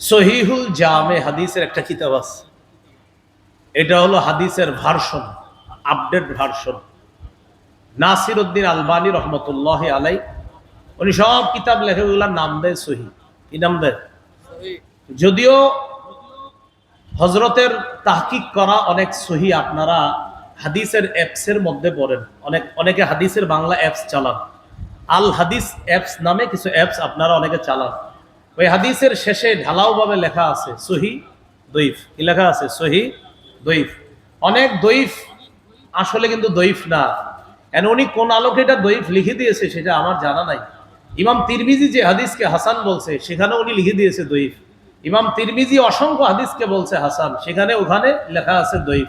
সহিহুল জামে হাদিসের একটা কিতাব আছে। এটা হলো হাদিসের version update version. Nasir Uddin Albani রহমতুল্লাহ আলাই উনি সব কিতাব লেখে ওগুলার নাম দেয় সহি। কি নাম দেয়? যদিও হজরতের তাহকিক করা অনেক সহি আপনারা হাদিসের অ্যাপসের মধ্যে পড়েন। অনেক অনেকে হাদিসের বাংলা অ্যাপস চালান। আল হাদিস অ্যাপস নামে কিছু অ্যাপস আপনারা অনেকে চালান। ওই হাদিসের শেষে ঢালাওভাবে লেখা আছে, সহি দইফ কি লেখা আছে? সহি দইফ অনেক দইফ আসলে কিন্তু দইফ না। এন উনি কোন আলোকে এটা দইফ লিখে দিয়েছে সেটা আমার জানা নাই। ইমাম তিরমিজি যে হাদিসকে হাসান বলছে সেখানে উনি লিখে দিয়েছে দইফ ইমাম তিরমিজি অসংখ্য হাদিসকে বলছে হাসান, সেখানে ওখানে লেখা আছে দইফ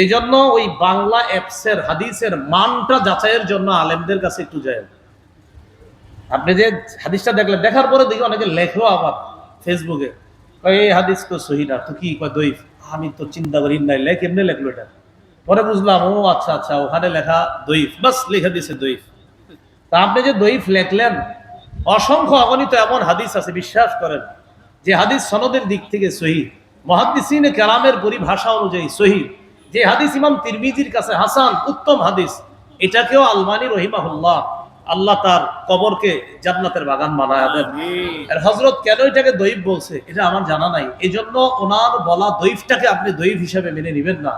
এই জন্য ওই বাংলা অ্যাপসের হাদিসের মানটা যাচাইয়ের জন্য আলেমদের কাছে একটু যায় আপনি যে হাদিসটা দেখলেন, দেখার পরে দেখি অনেকে লেখো আবার ফেসবুকে এই হাদিস তো সহি না। তো কি? কয় আমি তো চিন্তা করি নাই লেখ, এমনি লেখলো এটা। পরে বুঝলাম, ও আচ্ছা আচ্ছা ওখানে লেখা দইফ বাস লিখে দিছে দইফ তা আপনি যে দইফ লেখলেন, অসংখ্য অগণিত এমন হাদিস আছে, বিশ্বাস করেন, যে হাদিস সনদের দিক থেকে সহি। মহাদিসিনে কালামের পরিভাষা অনুযায়ী সহি। যে হাদিস ইমাম তিরমিজির কাছে হাসান, উত্তম হাদিস। এটাকেও আলমানি রহিমাহুল্লাহ আল্লাহ তার কবরকে জান্নাতের বাগান বানায় দেন। আর হজরত কেন এটাকে দৈব বলছে? এটা আমার জানা নাই। এই জন্য ওনার বলা দইফটাকে আপনি দৈব হিসাবে মেনে নেবেন না।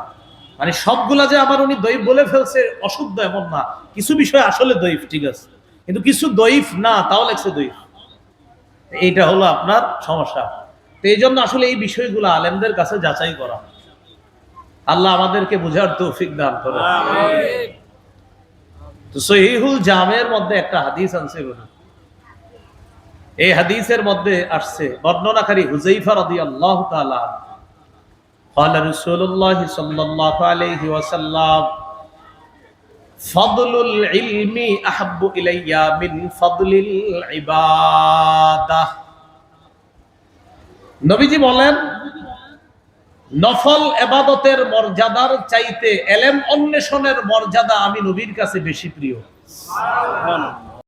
মানে সবগুলা যে আমার উনি দৈব বলে ফেলছে অশুদ্ধ এমন না। কিছু বিষয় আসলে দৈব ঠিক আছে? কিন্তু কিছু দইফ না তাও লেগছে দইফ এইটা হলো আপনার সমস্যা। তো এই জন্য আসলে এই বিষয়গুলো আলেমদের কাছে যাচাই করা। আল্লাহ আমাদেরকে বুঝার তৌফিক দান করে। তো সহিহুল জামের মধ্যে একটা হাদিস আনছে বলে এই হাদিসের মধ্যে আসছে বর্ণনাকারী হুজাইফা রাদিয়াল্লাহু তাআলা قال رسول الله صلى الله عليه وسلم فضل العلم احب الي من فضل العباده নবীজি বলেন নফল এবাদতের মর্যাদার চাইতে এলেম অন্বেষণের মর্যাদা আমি নবীর কাছে বেশি প্রিয়।